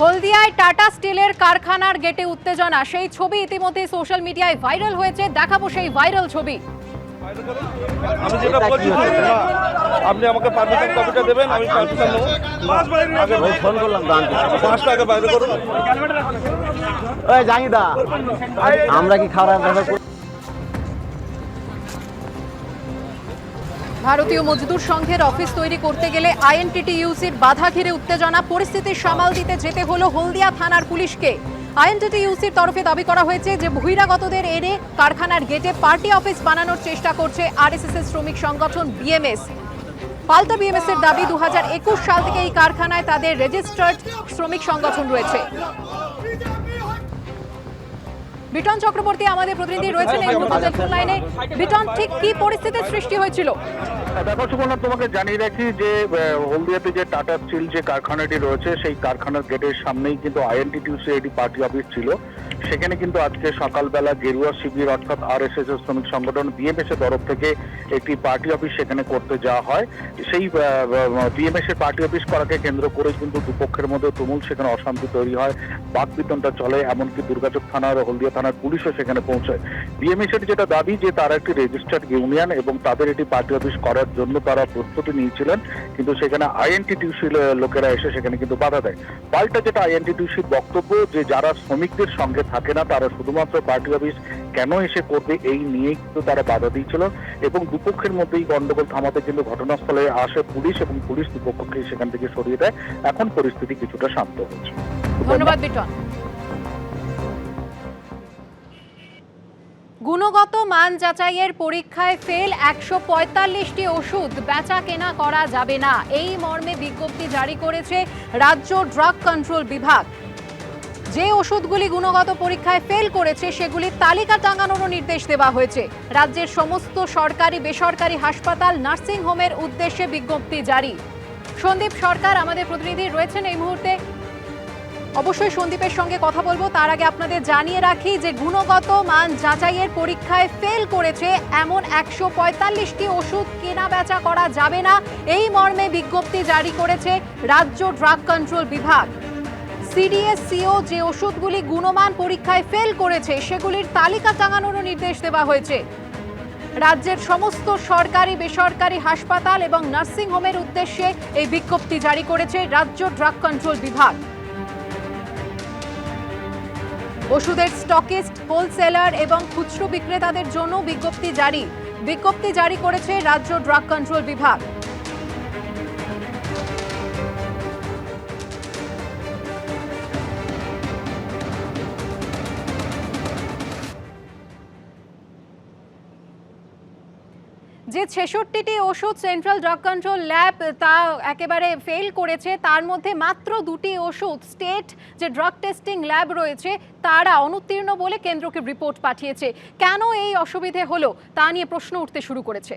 হলদিয়ায় tata স্টিলের কারখানার গেটে উত্তেজনা। সেই ছবি ইতিমধ্যে সোশ্যাল মিডিয়ায় ভাইরাল হয়েছে। দেখাবো সেই ভাইরাল ছবি। আমি যেটা বলছি আপনি আমাকে পারমিশন কপিটা দেবেন আমি পারমিশন নেব। আগে ওই ফোন করলাম দান পাঁচটা আগে বাইরে করুন। ওই জানিদা আমরা কি খারাপ ব্যাপার ভারতীয় মজদুর সংঘের অফিস তৈরি করতে গেলে আইএনটিটিইউসির বাধা ঘিরে উত্তেজনা, পরিস্থিতি সামাল দিতে যেতে হলো হলদিয়া থানার পুলিশকে। আইএনটিটিইউসির তরফে দাবি করা হয়েছে যে বহিরাগতদের এনে কারখানার গেটে পার্টি অফিস বানানোর চেষ্টা করছে আরএসএস এর শ্রমিক সংগঠন বিএমএস। পাল্টা বিএমএস এর দাবি দু হাজার একুশ সাল থেকে এই কারখানায় তাদের রেজিস্টার্ড শ্রমিক সংগঠন রয়েছে। বিটন চক্রবর্তী আমাদের প্রতিনিধি রয়েছেন এই মুহূর্তে টেলিফোন লাইনে বিটন, ঠিক কি পরিস্থিতির সৃষ্টি হয়েছিল? দেখো সুবর্ণা, তোমাকে জানিয়ে রাখি যে হলদিয়াতে যে টাটা স্টিল যে কারখানাটি রয়েছে, সেই কারখানার গেটের সামনেই কিন্তু আইএনটিটিউসি এটি পার্টি অফিস ছিল। সেখানে কিন্তু আজকে সকালবেলা গেরুয়া শিবির অর্থাৎ আর এস এস শ্রমিক সংগঠন বিএমএস এর তরফ থেকে একটি পার্টি অফিস সেখানে করতে যাওয়া হয়। সেই বিএমএস এর পার্টি অফিস করাকে কেন্দ্র করে কিন্তু দুপক্ষের মধ্যে তুমুল সেখানে অশান্তি তৈরি হয়। বাকবিতনটা চলে, এমনকি দুর্গাচক থানার হলদিয়া থানার পুলিশও সেখানে পৌঁছায়। বিএমএস এর যেটা দাবি যে তারা একটি রেজিস্টার্ড ইউনিয়ন এবং তাদের এটি পার্টি অফিস করার জন্য তারা প্রস্তুতি নিয়েছিলেন, কিন্তু সেখানে আইএনটিটিউসি লোকেরা এসে সেখানে কিন্তু বাধা দেয়। পাল্টা যেটা আইএনটিটিউসির বক্তব্য যে যারা শ্রমিকদের সঙ্গে থাকে না, তারা শুধুমাত্র পার্টি অফিস কেন এসে করবে এই নিয়েই কিন্তু তারা বাধা দিয়েছিল এবং দুপক্ষের মধ্যেই গন্ডগোল থামাতে কিন্তু ঘটনাস্থলে আসে পুলিশ এবং পুলিশ দুপক্ষকে সেখান থেকে সরিয়ে দেয়। এখন পরিস্থিতি কিছুটা শান্ত হচ্ছে ধন্যবাদ, বিটন। গুণগত মান যাচাইয়ের পরীক্ষায় ফেল একশো পঁয়তাল্লিশটি ওষুধ বেচা কেনা করা যাবে না। এই মর্মে বিজ্ঞপ্তি জারি করেছে রাজ্য ড্রাগ কন্ট্রোল বিভাগ। যে ওষুধগুলি গুণগত পরীক্ষায় ফেল করেছে সেগুলির তালিকা টাঙানোরও নির্দেশ দেওয়া হয়েছে। রাজ্যের সমস্ত সরকারি, বেসরকারি হাসপাতাল, নার্সিং হোমের উদ্দেশ্যে বিজ্ঞপ্তি জারি। সন্দীপ সরকার আমাদের প্রতিনিধি রয়েছেন এই মুহূর্তে। অবশ্যই সন্দীপের সঙ্গে কথা বলব। তার আগে আপনাদের জানিয়ে রাখি যে গুণগত মান যাচাইয়ের পরীক্ষায় ফেল করেছে এমন একশো পঁয়তাল্লিশটি ওষুধ কেনা বেচা করা যাবে না। এই মর্মে বিজ্ঞপ্তি জারি করেছে রাজ্য ড্রাগ কন্ট্রোল বিভাগ। সিডিএসসিও যে ওষুধগুলি গুণমান পরীক্ষায় ফেল করেছে, সেগুলির তালিকা টাঙানোরও নির্দেশ দেওয়া হয়েছে। রাজ্যের সমস্ত সরকারি, বেসরকারি হাসপাতাল এবং নার্সিং হোমের উদ্দেশ্যে এই বিজ্ঞপ্তি জারি করেছে রাজ্য ড্রাগ কন্ট্রোল বিভাগ। ওষুধের স্টকিস্ট, হোলসেলার এবং খুচরো বিক্রেতাদের জন্য বিজ্ঞপ্তি জারি। বিজ্ঞপ্তি জারি করেছে রাজ্য ড্রাগ কন্ট্রোল বিভাগ। যে ছেষট্টিটি ওষুধ সেন্ট্রাল ড্রাগ কন্ট্রোল ল্যাব তা একেবারে ফেল করেছে, তার মধ্যে মাত্র দুটি ওষুধ স্টেট যে ড্রাগ টেস্টিং ল্যাব রয়েছে, তারা অনুত্তীর্ণ বলে কেন্দ্রকে রিপোর্ট পাঠিয়েছে। কেন এই অসুবিধে হলো? তা নিয়ে প্রশ্ন উঠতে শুরু করেছে।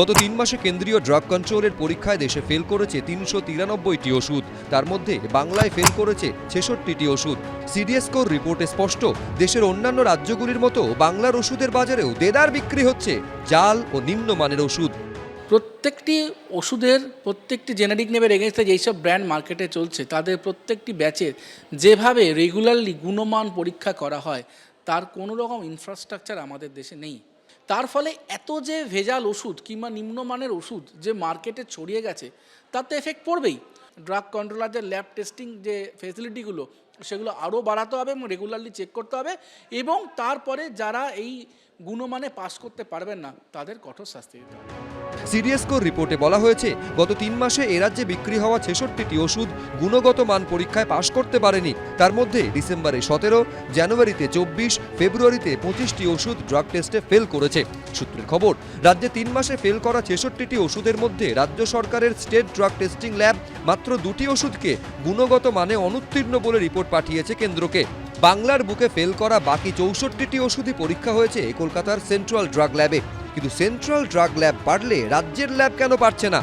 গত তিন মাসে কেন্দ্রীয় ড্রাগ কন্ট্রোলের পরীক্ষায় দেশে ফেল করেছে তিনশো তিরানব্বইটি ওষুধ। তার মধ্যে বাংলায় ফেল করেছে ছেষট্টিটি ওষুধ। সিডিএসকোর রিপোর্টে স্পষ্ট, দেশের অন্যান্য রাজ্যগুলির মতো বাংলার ওষুধের বাজারেও দেদার বিক্রি হচ্ছে জাল ও নিম্নমানের ওষুধ। প্রত্যেকটি ওষুধের প্রত্যেকটি জেনেরিক নেমের এগেনস্টে যেসব ব্র্যান্ড মার্কেটে চলছে, তাদের প্রত্যেকটি ব্যাচের যেভাবে রেগুলারলি গুণমান পরীক্ষা করা হয়, তার কোনো রকম ইনফ্রাস্ট্রাকচার আমাদের দেশে নেই। তার ফলে এত যে ভেজাল ওষুধ কিংবা নিম্নমানের ওষুধ যে মার্কেটে ছড়িয়ে গেছে তাতে এফেক্ট পড়বেই। ড্রাগ কন্ট্রোলারদের ল্যাব টেস্টিং যে ফেসিলিটিগুলো সেগুলো আরও বাড়াতে হবে এবং রেগুলারলি চেক করতে হবে এবং তারপরে যারা এই গুণমানে পাস করতে পারবেন না, তাদের কঠোর শাস্তি দিতে হবে। সিডিএসকোর রিপোর্টে বলা হয়েছে, গত তিন মাসে এ রাজ্যে বিক্রি হওয়া ছেষট্টিটি ওষুধ গুণগত মান পরীক্ষায় পাশ করতে পারেনি। তার মধ্যে ডিসেম্বরে সতেরো, জানুয়ারিতে চব্বিশ, ফেব্রুয়ারিতে পঁচিশটি ওষুধ ড্রাগ টেস্টে ফেল করেছে। সূত্রের খবর, রাজ্যে তিন মাসে ফেল করা ছেষট্টিটি ওষুধের মধ্যে রাজ্য সরকারের স্টেট ড্রাগ টেস্টিং ল্যাব মাত্র দুটি ওষুধকে গুণগত মানে অনুত্তীর্ণ বলে রিপোর্ট পাঠিয়েছে কেন্দ্রকে। বাংলার বুকে ফেল করা বাকি চৌষট্টিটি ওষুধই পরীক্ষা হয়েছে কলকাতার সেন্ট্রাল ড্রাগ ল্যাবে। কিন্তু সেন্ট্রাল ড্রাগ ল্যাব পারলে রাজ্যের ল্যাব কেন পারছে না?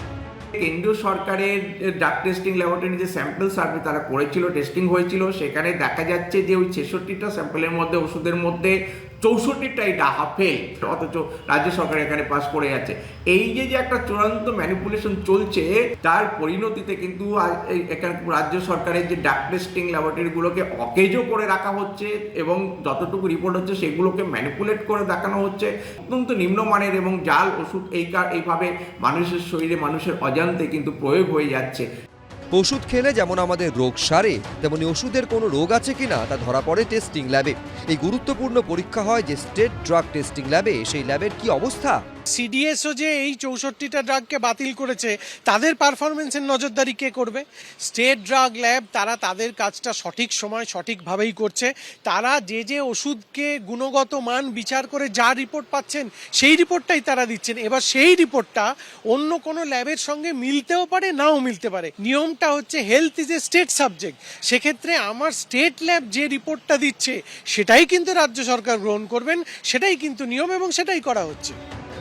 কেন্দ্রীয় সরকারের ড্রাগ টেস্টিং ল্যাবরেটরি যে স্যাম্পল সার্ভে তারা করেছিল টেস্টিং হয়েছিল, সেখানে দেখা যাচ্ছে যে ওই ছেষট্টিটা স্যাম্পলের মধ্যে, ওষুধের মধ্যে চৌষট্টিটা এটা ফেল অথচ রাজ্য সরকার এখানে পাস করে যাচ্ছে। এই যে যে একটা চূড়ান্ত ম্যানিপুলেশন চলছে, তার পরিণতিতে কিন্তু এই এখানে রাজ্য সরকারের যে ডাক টেস্টিং ল্যাবরেটরিগুলোকে অকেজও করে রাখা হচ্ছে এবং যতটুকু রিপোর্ট হচ্ছে, সেগুলোকে ম্যানিপুলেট করে দেখানো হচ্ছে। অত্যন্ত নিম্নমানের এবং জাল, ওষুধ এই কার- এইভাবে মানুষের শরীরে, মানুষের অজান্তে কিন্তু প্রয়োগ হয়ে যাচ্ছে। ওষুধ খেলে যেমন আমাদের রোগ সারে, তেমনি ওষুধের কোনো রোগ আছে কি না তা ধরা পড়ে টেস্টিং ল্যাবে এই গুরুত্বপূর্ণ পরীক্ষা হয় যে স্টেট ড্রাগ টেস্টিং ল্যাবে সেই ল্যাবের কি অবস্থা? সিডিএসও যে এই চৌষট্টিটা ড্রাগকে বাতিল করেছে, তাদের পারফরমেন্সের নজরদারি কে করবে? স্টেট ড্রাগ ল্যাব তারা তাদের কাজটা সঠিক সময় সঠিকভাবেই করছে। তারা যে যে ওষুধকে গুণগত মান বিচার করে যা রিপোর্ট পাচ্ছেন, সেই রিপোর্টটাই তারা দিচ্ছেন। এবার সেই রিপোর্টটা অন্য কোনো ল্যাবের সঙ্গে মিলতেও পারে, নাও মিলতে পারে। নিয়মটা হচ্ছে health is a state subject সেক্ষেত্রে আমার স্টেট ল্যাব যে রিপোর্টটা দিচ্ছে, সেটাই কিন্তু রাজ্য সরকার গ্রহণ করবেন, সেটাই কিন্তু নিয়ম এবং সেটাই করা হচ্ছে।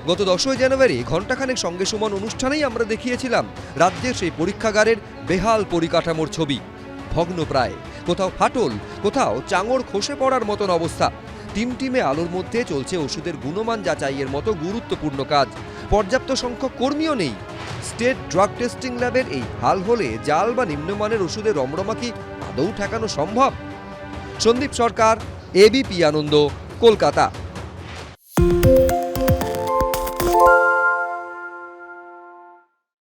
গত দশই জানুয়ারি ঘণ্টাখানেক সঙ্গে সমান অনুষ্ঠানেই আমরা দেখিয়েছিলাম রাজ্যের সেই পরীক্ষাগারের বেহাল পরিকাঠামোর ছবি। ভগ্ন প্রায়। কোথাও ফাটল, কোথাও চাঙড় খসে পড়ার মতন অবস্থা। টিমটিমে আলোর মধ্যে চলছে ওষুধের গুণমান যাচাইয়ের মতো গুরুত্বপূর্ণ কাজ। পর্যাপ্ত সংখ্যক কর্মীও নেই। স্টেট ড্রাগ টেস্টিং ল্যাবের এই হাল হলে জাল বা নিম্নমানের ওষুধের রমরমা কি আদৌ ঠেকানো সম্ভব? সন্দীপ সরকার এবিপি আনন্দ, কলকাতা।